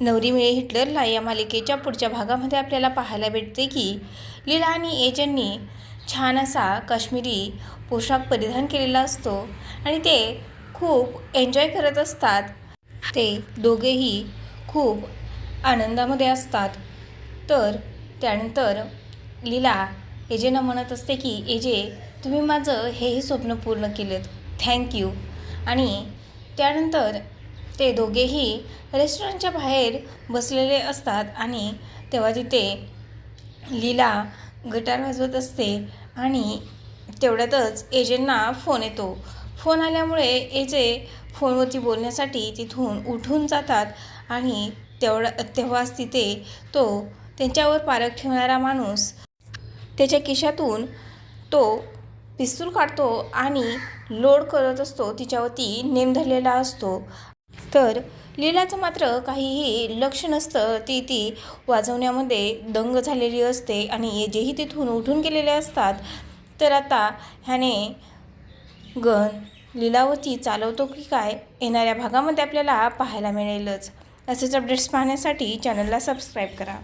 नवरी मिळे हिटलरला या मालिकेच्या पुढच्या भागामध्ये आपल्याला पाहायला भेटते की लीला आणि एजंटनी छान असा काश्मीरी पोशाख परिधान केलेला असतो आणि ते खूप एन्जॉय करत असतात. ते दोघेही खूप आनंदामध्ये असतात. तर त्यानंतर लीला एजेनं म्हणत असते की एजे तुम्ही माझं हेही स्वप्न पूर्ण केलं थँक्यू आणि त्यानंतर ते दोघेही रेस्टॉरंटच्या बाहेर बसलेले असतात आणि तेव्हा तिथे लीला गिटार वाजवत असते आणि तेवढ्यातच एजेंना फोन येतो. फोन आल्यामुळे एजे फोनवरती बोलण्यासाठी तिथून उठून जातात आणि तेवढा तेव्हाच तिथे तो त्यांच्यावर पारख ठेवणारा माणूस त्याच्या खिशातून तो पिस्तूल काढतो आणि लोड करत असतो. तिच्यावरती नेम धरलेला असतो. तर लीलाचं मात्र काहीही लक्ष नसतं. ती ती वाजवण्यामध्ये दंग झालेली असते आणि जेही तिथून उठून गेलेले असतात तर आता ह्याने गण लीलावती चालवतो की काय येणाऱ्या भागामध्ये आपल्याला पाहायला मिळेलच. असेच अपडेट्स पाहण्यासाठी चॅनलला सबस्क्राईब करा.